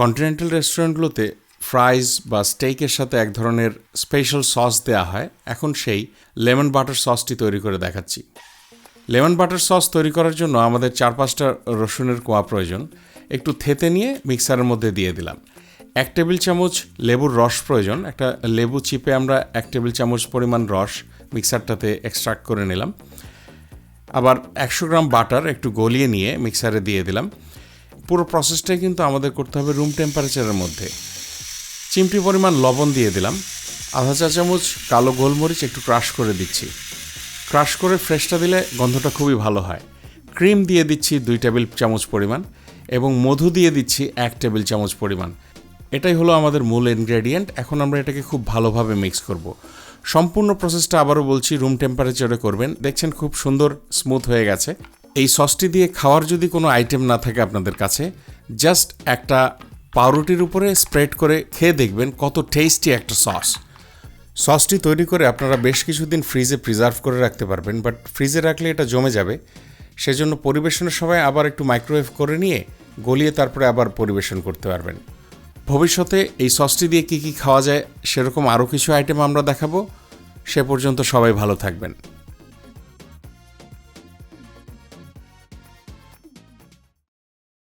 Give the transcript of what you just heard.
Continental রেস্টুরেন্টগুলোতে ফ্রাইজ বা স্টেকের সাথে এক ধরনের স্পেশাল সস দেওয়া হয়। এখন সেই লেমন বাটার সসটি তৈরি করে দেখাচ্ছি। লেমন বাটার সস তৈরি করার জন্য আমাদের চার পাঁচটা রসুনের কোয়া প্রয়োজন। একটু থেতে নিয়ে মিক্সারের মধ্যে দিয়ে দিলাম। এক টেবিল চামচ লেবুর রস প্রয়োজন। একটা লেবু চিপে আমরা এক টেবিল চামচ পরিমাণ রস মিক্সারটাতে এক্সট্রাক্ট করে নিলাম। আবার একশো গ্রাম বাটার একটু গলিয়ে নিয়ে মিক্সারে দিয়ে দিলাম। পুরো প্রসেসটাই কিন্তু আমাদের করতে হবে রুম টেম্পারেচারের মধ্যে। চিমটি পরিমাণ লবণ দিয়ে দিলাম। আধা চা চামচ কালো গোলমরিচ একটু ক্রাশ করে দিচ্ছি। ক্রাশ করে ফ্রেশটা দিলে গন্ধটা খুবই ভালো হয়। ক্রিম দিয়ে দিচ্ছি দুই টেবিল চামচ পরিমাণ এবং মধু দিয়ে দিচ্ছি এক টেবিল চামচ পরিমাণ। এটাই হলো আমাদের মূল ইনগ্রেডিয়েন্ট এখন আমরা এটাকে খুব ভালোভাবে মিক্স করব। সম্পূর্ণ প্রসেসটা আবারও বলছি রুম টেম্পারেচারে করবেন। দেখছেন খুব সুন্দর স্মুথ হয়ে গেছে। এই সসটি দিয়ে খাওয়ার যদি কোনো আইটেম না থাকে আপনাদের কাছে, জাস্ট একটা পাউরুটির উপরে স্প্রেড করে খেয়ে দেখবেন কত টেস্টি একটা সস। সসটি তৈরি করে আপনারা বেশ কিছুদিন ফ্রিজে প্রিজার্ভ করে রাখতে পারবেন, বাট ফ্রিজে রাখলে এটা জমে যাবে। সেজন্য পরিবেশনের সময় আবার একটু মাইক্রোওয়েভ করে নিয়ে গলিয়ে তারপরে আবার পরিবেশন করতে পারবেন। ভবিষ্যতে এই সসটি দিয়ে কী কী খাওয়া যায় সেরকম আরও কিছু আইটেম আমরা দেখাবো। সে পর্যন্ত সবাই ভালো থাকবেন।